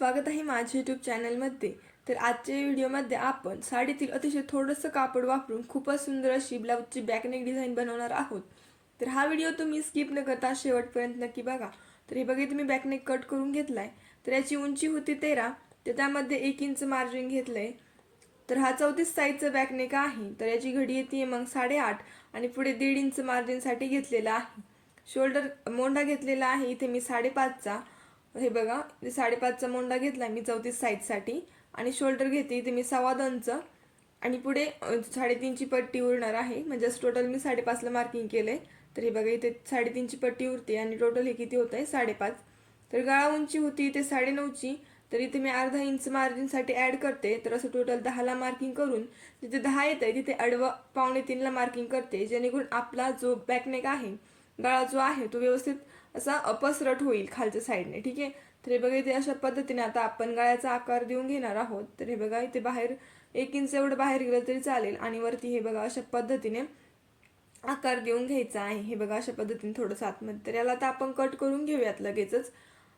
स्वागत आहे माझ्या यूट्यूब चॅनलमध्ये तर आजच्या व्हिडिओमध्ये आपण साडीतील अतिशय थोडंसं कापड वापरून खूपच सुंदर अशी ब्लाऊजची बॅकनेक डिझाईन बनवणार आहोत. तर हा व्हिडिओ तुम्ही स्किप न करता शेवटपर्यंत नक्की बघा. तर हे बघा तुम्ही बॅकनेक कट करून घेतलाय. तर याची उंची होती तेरा तर त्यामध्ये एक इंच मार्जिन घेतलंय. तर हा चौतीस साईजचं बॅकनेक आहे. तर याची घडी येते मग साडेआठ आणि पुढे दीड इंच मार्जिनसाठी घेतलेला आहे. शोल्डर मोंढा घेतलेला आहे. इथे मी साडेपाचचा हे बघा साडेपाचचा मोंडा घेतला मी चौतीस साईजसाठी. आणि शोल्डर घेते इथे मी सव्वा दोनचं. आणि पुढे साडेतीनची पट्टी उरणार आहे. म्हणजे टोटल मी साडेपाचला मार्किंग केलं आहे तर हे बघा इथे साडेतीनची पट्टी उरते आणि टोटल हे किती होत आहे साडेपाच. तर गळा उंची होती इथे साडेनऊची. तर इथे मी अर्धा इंच मार्जिनसाठी ॲड करते. तर असं टोटल दहाला मार्किंग करून जिथे दहा येत आहे तिथे अडवं पावणे तीनला मार्किंग करते. जेणेकरून आपला जो बॅकनेक आहे गळा जो आहे तो व्यवस्थित असा अपसरट होईल खालच्या साईडने ठीक आहे? तर हे बघा इथे अशा पद्धतीने आता आपण गळ्याचा आकार देऊन घेणार आहोत. तर हे बघा इथे बाहेर एक इंच एवढं बाहेर गेलं तरी चालेल आणि वरती हे बघा अशा पद्धतीने आकार देऊन घ्यायचा आहे. हे बघा अशा पद्धतीने थोडंसं आतमध्ये. तर याला आता आपण कट करून घेऊयात लगेचच.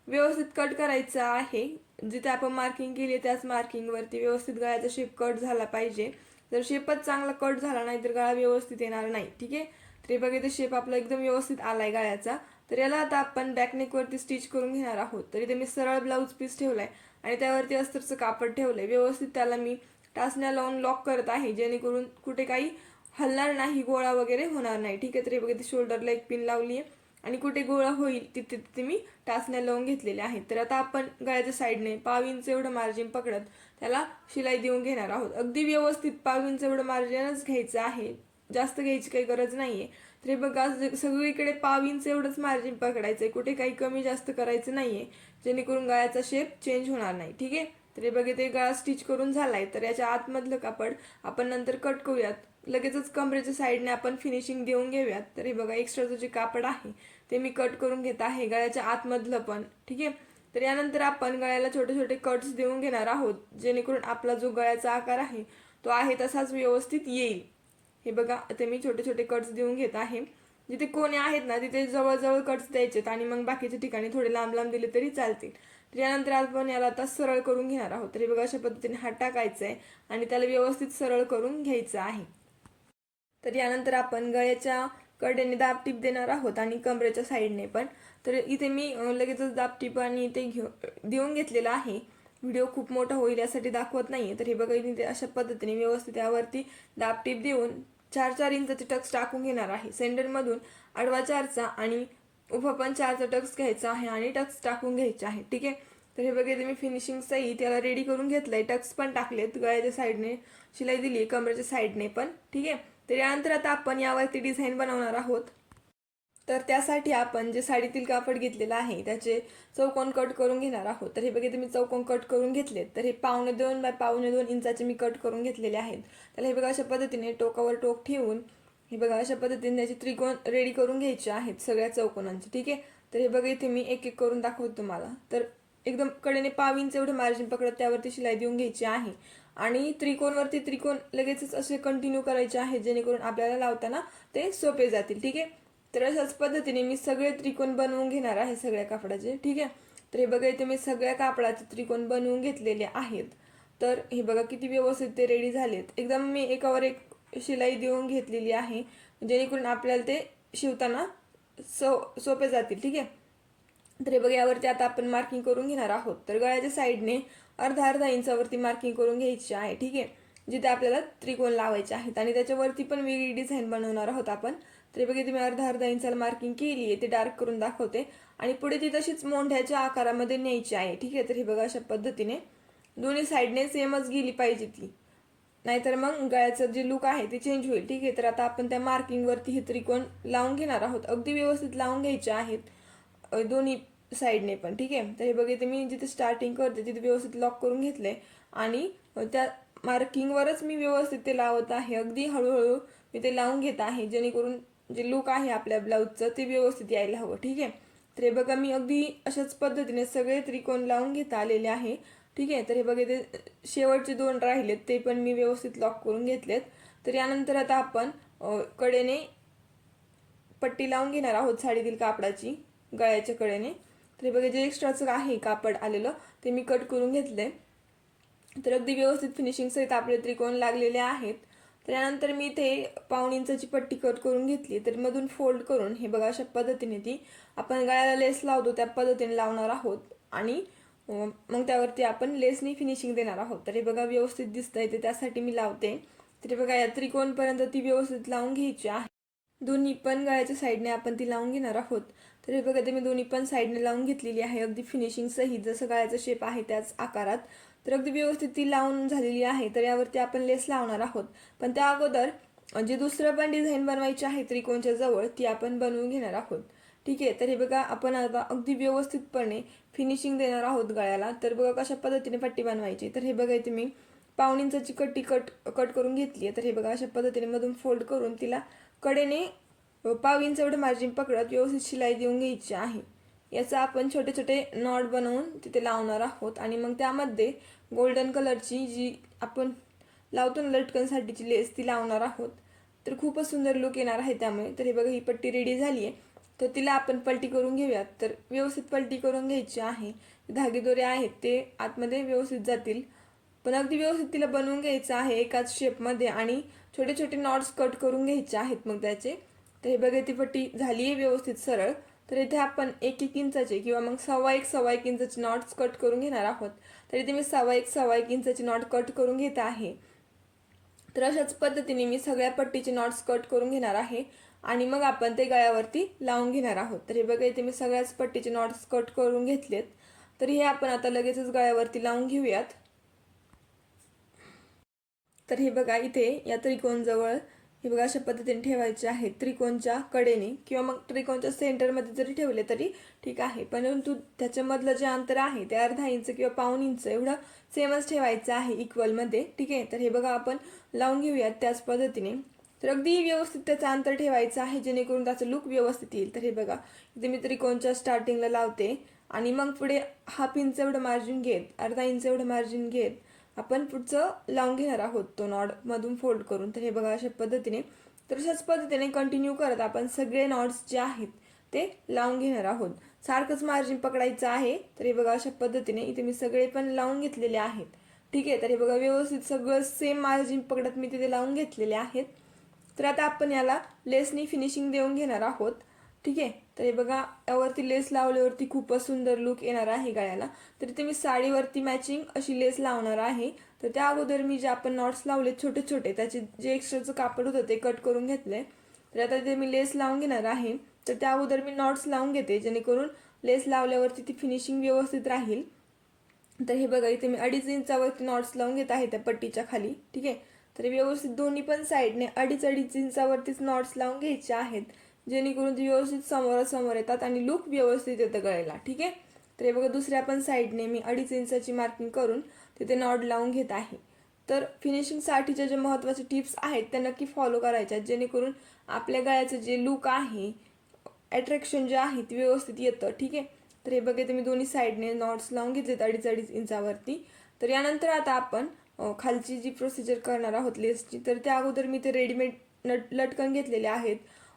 व्यवस्थित कट करायचं आहे. जिथे आपण मार्किंग केली आहे त्याच मार्किंगवरती व्यवस्थित गळ्याचा शेप कट झाला पाहिजे. जर शेपच चांगला कट झाला नाही तर गळा व्यवस्थित येणार नाही ठीक आहे? तर बघा इथे शेप आपला एकदम व्यवस्थित आलाय गळ्याचा. तर याला आता आपण बॅकनेकवरती स्टिच करून घेणार आहोत. तर इथे मी सरळ ब्लाऊज पीस ठेवलाय आणि त्यावरती अस्तरचं कापड ठेवलंय. व्यवस्थित त्याला मी टाचण्या लावून लॉक करत आहे जेणेकरून कुठे काही हलणार नाही गोळा वगैरे होणार नाही. ठीक आहे तर हे बघा इथे शोल्डरला एक पिन लावली आहे आणि कुठे गोळा होईल तिथे तिथे मी टाचण्या लावून घेतलेल्या आहेत तर आता आपण गळ्याच्या साईडने पाव इंच एवढं मार्जिन पकडत त्याला शिलाई देऊन घेणार आहोत. अगदी व्यवस्थित पाव इंच एवढं मार्जिनच घ्यायचं आहे. जास्त घ्यायची काही गरज नाही तर हे बघा सगळीकडे पाव इंच एवढंच मार्जिन पकडायचं आहे कुठे काही कमी जास्त करायचं नाही आहे जेणेकरून गळ्याचा शेप चेंज होणार नाही. ठीक आहे? तर हे बघा ते गळा स्टिच करून झालाय. तर याच्या आतमधलं कापड आपण नंतर कट करूयात. लगेचच कमरेच्या साईडने आपण फिनिशिंग देऊन घेऊयात. तर हे बघा एक्स्ट्राचं जे कापड आहे ते मी कट करून घेत आहे. गळ्याच्या आतमधलं पण. ठीक आहे? तर यानंतर आपण गळ्याला छोटे छोटे कट्स देऊन घेणार आहोत. जेणेकरून आपला जो गळ्याचा आकार आहे तो आहे तसाच व्यवस्थित येईल. हे बघा आता मी छोटे छोटे कट्स देऊन घेत आहे. जिथे कोणे आहेत ना तिथे जवळजवळ कट्स द्यायचेत आणि मग बाकीच्या ठिकाणी थोडे लांब लांब दिले तरी चालतील. तर यानंतर आपण याला आता सरळ करून घेणार आहोत. तरी बघा अशा पद्धतीने हा टाकायचा आहे आणि त्याला व्यवस्थित सरळ करून घ्यायचं आहे. तर यानंतर आपण गळ्याच्या कडेने दाबटीप देणार आहोत आणि कमरेच्या साईडने पण. तर इथे मी लगेचच लगेचच दाबटीप आणि ते घेऊ देऊन घेतलेलं आहे. व्हिडिओ खूप मोठा होईल यासाठी दाखवत नाहीये. तर हे बघा इथे अशा पद्धतीने व्यवस्थित यावरती दाबटीप देऊन चार चार इंचाचे टक्स टाकून घेणार आहे. सेंटरमधून आडवा चारचा आणि उभा पण चारचा टक्स घ्यायचा आहे आणि टक्स टाकून घ्यायचे आहे. ठीक आहे? तर हे बघितले मी फिनिशिंगचाही त्याला रेडी करून घेतलंय. टक्स पण टाकलेत गळ्याच्या साईडने शिलाई दिली कमरेच्या साईडने पण. ठीक आहे? तर यानंतर आता आपण यावरती डिझाईन बनवणार आहोत. तर त्यासाठी आपण जे साडीतील कापड घेतलेलं आहे त्याचे चौकोन कट करून घेणार आहोत. तर हे बघितले मी चौकोन कट करून घेतलेत. तर हे पावणे दोन बाय पावणे दोन इंचाचे मी कट करून घेतलेले आहेत. तर हे बघा अशा पद्धतीने टोकावर टोक ठेवून हे बघा अशा पद्धतीने त्याचे त्रिकोण रेडी करून घ्यायचे आहेत सगळ्या चौकोनांचे ठीक आहे? तर हे बघा इथे मी एक एक करून दाखवतो तुम्हाला. तर एकदम कडेने पाव इंच एवढं मार्जिन पकडत त्यावरती शिलाई देऊन घ्यायची आहे. आणि त्रिकोणवरती त्रिकोण लगेचच असे कंटिन्यू करायचे आहे जेणेकरून आपल्याला लावताना ते सोपे जातील ठीक आहे? तर अशाच पद्धतीने मी सगळे त्रिकोण बनवून घेणार आहे सगळ्या कापडाचे. ठीक आहे? तर हे बघा इथे मी सगळ्या कापडाचे त्रिकोण बनवून घेतलेले आहेत. तर हे बघा किती व्यवस्थित ते रेडी झालेत. एकदम मी एकावर एक शिलाई देऊन घेतलेली आहे. जेणेकरून आपल्याला ते शिवताना सो सोपे जातील. ठीक आहे? तर हे बघा यावरती आता आपण मार्किंग करून घेणार आहोत. तर गळ्याच्या साईडने अर्धा अर्धा इंचावरती मार्किंग करून घ्यायची आहे. ठीक आहे? जिथे आपल्याला त्रिकोण लावायचे आहेत. आणि त्याच्यावरती पण वेगळी डिझाईन बनवणार आहोत आपण. तरी हे बघा मी अर्धा अर्धा इंचाला मार्किंग केली आहे ते डार्क करून दाखवते. आणि पुढे ती तशीच मोंढ्याच्या आकारामध्ये न्यायची आहे. ठीक आहे तर हे बघा अशा पद्धतीने. दोन्ही साईडने सेमच गेली पाहिजे ती. नाहीतर मग गळ्याचं जे लुक आहे ते चेंज होईल. ठीक आहे तर आता आपण त्या मार्किंगवरती हे त्रिकोण लावून घेणार आहोत. अगदी व्यवस्थित लावून घ्यायचे आहेत दोन्ही साईडने पण. ठीक आहे तर हे बघा मी जिथे स्टार्टिंग करते तिथे व्यवस्थित लॉक करून घेतले आणि त्या मार्किंगवरच मी व्यवस्थित ते लावत आहे. अगदी हळूहळू मी ते लावून घेत आहे. जेणेकरून जे लुक आहे आपल्या ब्लाऊजचं ते व्यवस्थित यायला हवं. ठीक आहे? तर हे बघा मी अगदी अशाच पद्धतीने सगळे त्रिकोण लावून घेता आलेले आहे. ठीक आहे? तर हे बघा ते शेवटचे दोन राहिलेत ते पण मी व्यवस्थित लॉक करून घेतलेत. तर यानंतर आता आपण कडेने पट्टी लावून घेणार आहोत साडीतील कापडाची गळ्याच्या कडेने. तर हे बघा जे एक्स्ट्राचं आहे कापड आलेलं ते मी कट करून घेतलंय. तर अगदी व्यवस्थित फिनिशिंग सहित आपले त्रिकोण लागलेले आहेत. त्यानंतर मी इथे पाऊण इंचाची पट्टी कट करून घेतली. तर मधून फोल्ड करून हे बघा अशा पद्धतीने ती आपण गळ्याला लेस लावतो त्या पद्धतीने लावणार आहोत. आणि मग त्यावरती आपण लेसने फिनिशिंग देणार आहोत. तर हे बघा व्यवस्थित दिसतंय ते त्यासाठी मी लावते. तरी बघा या त्रिकोणपर्यंत ती व्यवस्थित लावून घ्यायची आहे. दोन्ही पण गळ्याच्या साईडने आपण ती लावून घेणार आहोत. तर हे बघा ते मी दोन्ही पण साईडने लावून घेतलेली आहे. अगदी फिनिशिंग सहित जसं गळ्याचा शेप आहे त्याच आकारात. तर अगदी व्यवस्थित ती लावून झालेली आहे. तर यावरती आपण लेस लावणार आहोत. पण त्या अगोदर जे दुसरं पण डिझाईन बनवायची आहे त्रिकोणच्या जवळ ती आपण बनवून घेणार आहोत. ठीक आहे? तर हे बघा आपण आता अगदी व्यवस्थितपणे फिनिशिंग देणार आहोत गळ्याला. तर बघा कशा पद्धतीने पट्टी बनवायची. तर हे बघा इथे मी पाऊण इंचाची कट्टी कट कट करून घेतली आहे. तर हे बघा अशा पद्धतीने मधून फोल्ड करून तिला कडेने अ, पाव इंच एवढं मार्जिन पकडत व्यवस्थित शिलाई देऊन घ्यायची आहे. याचा आपण छोटे छोटे नॉट बनवून तिथे लावणार आहोत. आणि मग त्यामध्ये गोल्डन कलरची जी आपण लावतो ना लटकनसाठीची लेस ती लावणार आहोत. तर खूपच सुंदर लुक येणार आहे त्यामुळे. तर हे बघा ही पट्टी रेडी झाली आहे तर तिला आपण पलटी करून घेऊयात. तर व्यवस्थित पलटी करून घ्यायची आहे. धागेदोरे आहेत ते आतमध्ये व्यवस्थित जातील. पण अगदी व्यवस्थित तिला बनवून घ्यायचं आहे एकाच शेपमध्ये आणि छोटे छोटे नॉट्स कट करून घ्यायचे आहेत मग त्याचे. तर हे बघा ती पट्टी झाली आहे व्यवस्थित सरळ. तर इथे आपण एक एक इंचाचे किंवा मग सव्वा एक सव्वा एक इंचाचे नॉट्स कट करून घेणार आहोत. तर इथे मी सव्वा एक सव्वा एक इंचाचे नॉट कट करून घेत आहे. तर अशाच पद्धतीने मी सगळ्या पट्टीचे नॉट्स कट करून घेणार आहे आणि मग आपण ते गळ्यावरती लावून घेणार आहोत. तर हे बघा इथे मी सगळ्याच पट्टीचे नॉट्स कट करून घेतलेत. तर हे आपण आता लगेचच गळ्यावरती लावून घेऊयात. तर हे बघा इथे या त्रिकोणजवळ हे बघा अशा पद्धतीने ठेवायचे आहेत त्रिकोणच्या कडेने किंवा मग त्रिकोणच्या सेंटरमध्ये जरी ठेवले तरी ठीक आहे. परंतु त्याच्यामधलं जे अंतर आहे ते अर्धा इंच किंवा पाऊन इंच एवढं सेमच ठेवायचं आहे इक्वलमध्ये ठीक आहे? तर हे बघा आपण लावून घेऊयात त्याच पद्धतीने. तर अगदी व्यवस्थित त्याचं अंतर ठेवायचं आहे जेणेकरून त्याचं लुक व्यवस्थित येईल. तर हे बघा इथे मी त्रिकोणच्या स्टार्टिंगला लावते. आणि मग पुढे हाफ इंच एवढं मार्जिन घेत अर्धा इंच एवढं मार्जिन घेत. आपण पुढचं लावून घेणार आहोत तो नॉड मधून फोल्ड करून. तर हे बघा अशा पद्धतीने. तर अशाच पद्धतीने कंटिन्यू करत आपण सगळे नॉड्स जे आहेत ते लावून घेणार आहोत. सारखंच मार्जिन पकडायचं आहे. तर हे बघा अशा पद्धतीने इथे मी सगळे पण लावून घेतलेले आहेत. ठीक आहे तर हे बघा व्यवस्थित सगळं सेम मार्जिन पकडत मी तिथे लावून घेतलेले आहेत. तर आता आपण याला लेसनी फिनिशिंग देऊन घेणार आहोत. ठीक आहे? तर हे बघा यावरती लेस लावल्यावरती खूपच सुंदर लुक येणार आहे गळ्याला. तर इथे मी साडीवरती मॅचिंग अशी लेस लावणार आहे. तर त्या अगोदर मी जे आपण नॉट्स लावले छोटे छोटे त्याचे जे एक्स्ट्राचं कापड होतं ते कट करून घेतले. तर आता इथे मी लेस लावून घेणार आहे. तर त्या अगोदर मी नॉट्स लावून घेते जेणेकरून लेस लावल्यावरती ती फिनिशिंग व्यवस्थित राहील. तर हे बघा इथे मी अडीच इंचावरती नॉट्स लावून घेत आहे त्या पट्टीच्या खाली. ठीक आहे? तर व्यवस्थित दोन्ही पण साईडने अडीच अडीच इंचावरतीच नॉट्स लावून घ्यायचे आहेत. जेणेकरून ते व्यवस्थित समोरासमोर येतात आणि लुक व्यवस्थित येतं गळ्याला ठीक आहे? तर हे बघा दुसऱ्या पण साईडने मी अडीच इंचाची मार्किंग करून तिथे नॉट लावून घेत आहे. तर फिनिशिंगसाठीच्या ज्या महत्त्वाचे टिप्स आहेत त्या नक्की फॉलो करायच्या जेणेकरून आपल्या गळ्याचं जे लुक आहे अट्रॅक्शन जे आहे ते व्यवस्थित येतं ठीक आहे? तर हे बघा ते मी दोन्ही साईडने नॉट्स लावून घेतलेत अडीच अडीच इंचावरती. तर यानंतर आता आपण खालची जी प्रोसिजर करणार आहोत लेसची तर त्या अगोदर मी ते रेडीमेड नट लटकन घेतलेले आहेत.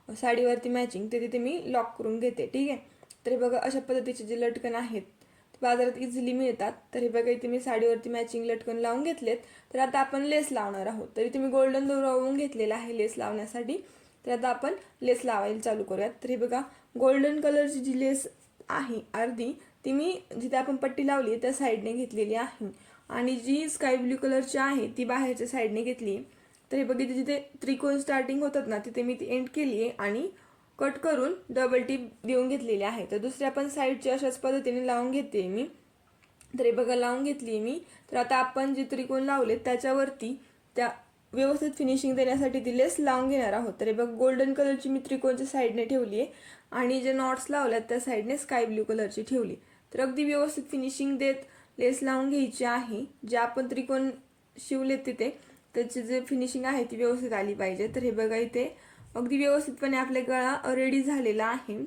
साडीवरती मॅचिंग ते तिथे मी लॉक करून घेते ठीक आहे? तर हे बघा अशा पद्धतीचे जे लटकन आहेत ते बाजारात इझिली मिळतात. तर हे बघा इथे मी साडीवरती मॅचिंग लटकन लावून घेतलेत. तर आता आपण लेस लावणार आहोत. तर इथे मी गोल्डन दोरावून घेतलेला आहे लेस लावण्यासाठी. तर आता आपण लेस लावायला चालू करूयात. तर हे बघा गोल्डन कलरची जी लेस आहे अर्धी ती मी जिथे आपण पट्टी लावली त्या साईडने घेतलेली आहे. आणि जी स्काय ब्ल्यू कलरची आहे ती बाहेरच्या साईडने घेतली. आहे तर हे बघितले जिथे त्रिकोण स्टार्टिंग होतात ना तिथे मी ती एंड केली आहे आणि कट करून डबल टीप देऊन घेतलेली आहे. तर दुसऱ्या पण साईडची अशाच पद्धतीने लावून घेते मी. तर हे बघा लावून घेतली मी. तर आता आपण जे त्रिकोण लावले त्याच्यावरती त्या व्यवस्थित फिनिशिंग देण्यासाठी ती लेस लावून घेणार आहोत. तर हे बघ गोल्डन कलरची मी त्रिकोणच्या साईडने ठेवली आहे आणि जे नॉट्स लावल्यात त्या साईडने स्काय ब्ल्यू कलरची ठेवली तर अगदी व्यवस्थित फिनिशिंग देत लेस लावून घ्यायची आहे. जे आपण त्रिकोण शिवलेत तिथे त्याची जे फिनिशिंग आहे ती व्यवस्थित आली पाहिजे. तर हे बघा इथे अगदी व्यवस्थितपणे आपल्या गळा रेडी झालेला आहे.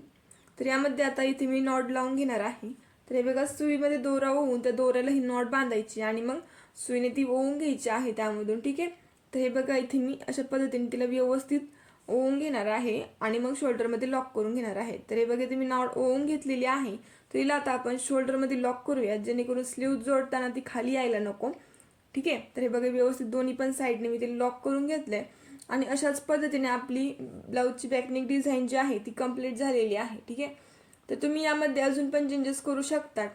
तर यामध्ये आता इथे मी नॉट लावून घेणार आहे. तर हे बघा सुईमध्ये दोरा ओवून त्या दोऱ्याला ही नॉट बांधायची आणि मग सुईने ती ओवून घ्यायची आहे त्यामधून ठीक आहे? तर हे बघा इथे मी अशा पद्धतीने तिला व्यवस्थित ओवून घेणार आहे आणि मग शोल्डरमध्ये लॉक करून घेणार आहे. तर हे बघा इथे मी नॉट ओवून घेतलेली आहे. तर हिला आता आपण शोल्डरमध्ये लॉक करूया जेणेकरून स्लीव जोडताना ती खाली यायला नको. ठीक आहे? तर हे बघा व्यवस्थित दोन्ही पण साईडने मी ते लॉक करून घेतलंय. आणि अशाच पद्धतीने आपली ब्लाऊजची बॅकनिक डिझाईन जी आहे ती कंप्लीट झालेली आहे ठीक आहे? तर तुम्ही यामध्ये अजून पण चेंजेस करू शकतात.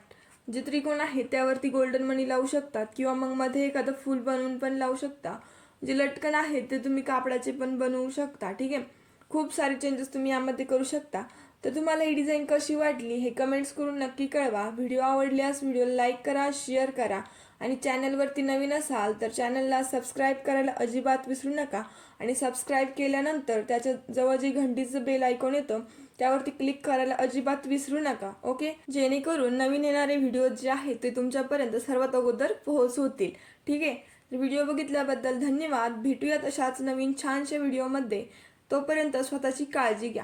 जे त्रिकोण आहे त्यावरती गोल्डन मनी लावू शकतात किंवा मग मध्ये एखादं फूल बनवून पण लावू शकता. जे लटकन आहेत ते तुम्ही कापडाचे पण बनवू शकता ठीक आहे? खूप सारे चेंजेस तुम्ही यामध्ये करू शकता. तर तुम्हाला ही डिझाईन कशी वाटली हे कमेंट्स करून नक्की कळवा. व्हिडिओ आवडल्यास व्हिडिओ लाईक करा शेअर करा. आणि चॅनलवरती नवीन असाल तर चॅनलला सबस्क्राईब करायला अजिबात विसरू नका. आणि सबस्क्राईब केल्यानंतर त्याच्याजवळ जे घंटीचं बेल ऐकून येतं त्यावरती क्लिक करायला अजिबात विसरू नका ओके? जेणेकरून नवीन येणारे व्हिडिओ जे आहेत ते तुमच्यापर्यंत सर्वात अगोदर पोहोचवतील. ठीक आहे? व्हिडिओ बघितल्याबद्दल धन्यवाद. भेटूयात अशाच नवीन छानशा व्हिडिओमध्ये. तोपर्यंत स्वतःची काळजी घ्या.